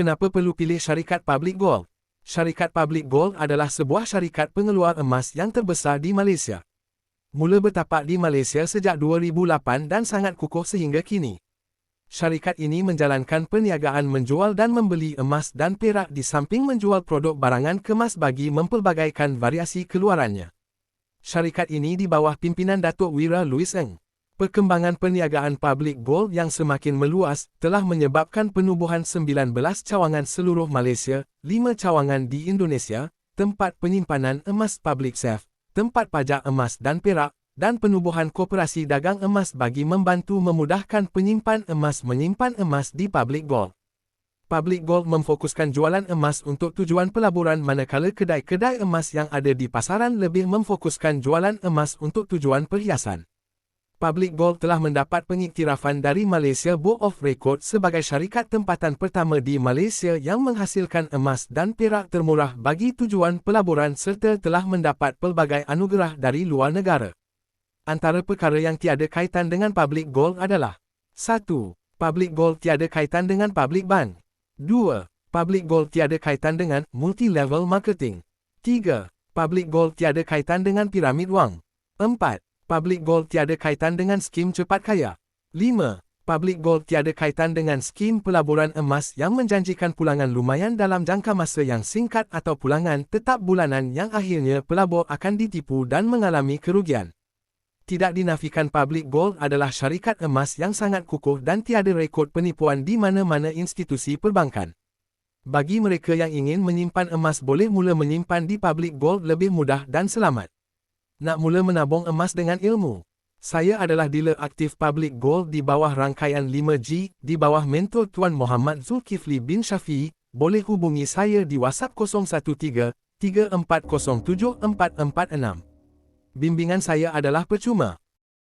Kenapa perlu pilih syarikat Public Gold? Syarikat Public Gold adalah sebuah syarikat pengeluar emas yang terbesar di Malaysia. Mula bertapak di Malaysia sejak 2008 dan sangat kukuh sehingga kini. Syarikat ini menjalankan perniagaan menjual dan membeli emas dan perak di samping menjual produk barangan kemas bagi mempelbagaikan variasi keluarannya. Syarikat ini di bawah pimpinan Datuk Wira Louis Eng. Perkembangan perniagaan public gold yang semakin meluas telah menyebabkan penubuhan 19 cawangan seluruh Malaysia, 5 cawangan di Indonesia, tempat penyimpanan emas public safe, tempat pajak emas dan perak, dan penubuhan koperasi dagang emas bagi membantu memudahkan penyimpan emas menyimpan emas di public gold. Public Gold memfokuskan jualan emas untuk tujuan pelaburan manakala kedai-kedai emas yang ada di pasaran lebih memfokuskan jualan emas untuk tujuan perhiasan. Public Gold telah mendapat pengiktirafan dari Malaysia Book of Record sebagai syarikat tempatan pertama di Malaysia yang menghasilkan emas dan perak termurah bagi tujuan pelaburan serta telah mendapat pelbagai anugerah dari luar negara. Antara perkara yang tiada kaitan dengan Public Gold adalah 1. Public Gold tiada kaitan dengan Public Bank 2. Public Gold tiada kaitan dengan multi-level marketing 3. Public Gold tiada kaitan dengan piramid wang 4. Public Gold tiada kaitan dengan skim cepat kaya. 5. Public Gold tiada kaitan dengan skim pelaburan emas yang menjanjikan pulangan lumayan dalam jangka masa yang singkat atau pulangan tetap bulanan yang akhirnya pelabur akan ditipu dan mengalami kerugian. Tidak dinafikan Public Gold adalah syarikat emas yang sangat kukuh dan tiada rekod penipuan di mana-mana institusi perbankan. Bagi mereka yang ingin menyimpan emas boleh mula menyimpan di Public Gold lebih mudah dan selamat. Nak mula menabung emas dengan ilmu? Saya adalah dealer aktif Public Gold di bawah rangkaian 5G di bawah mentor Tuan Muhammad Zulkifli bin Syafi'i. Boleh hubungi saya di WhatsApp 013-3407-446. Bimbingan saya adalah percuma.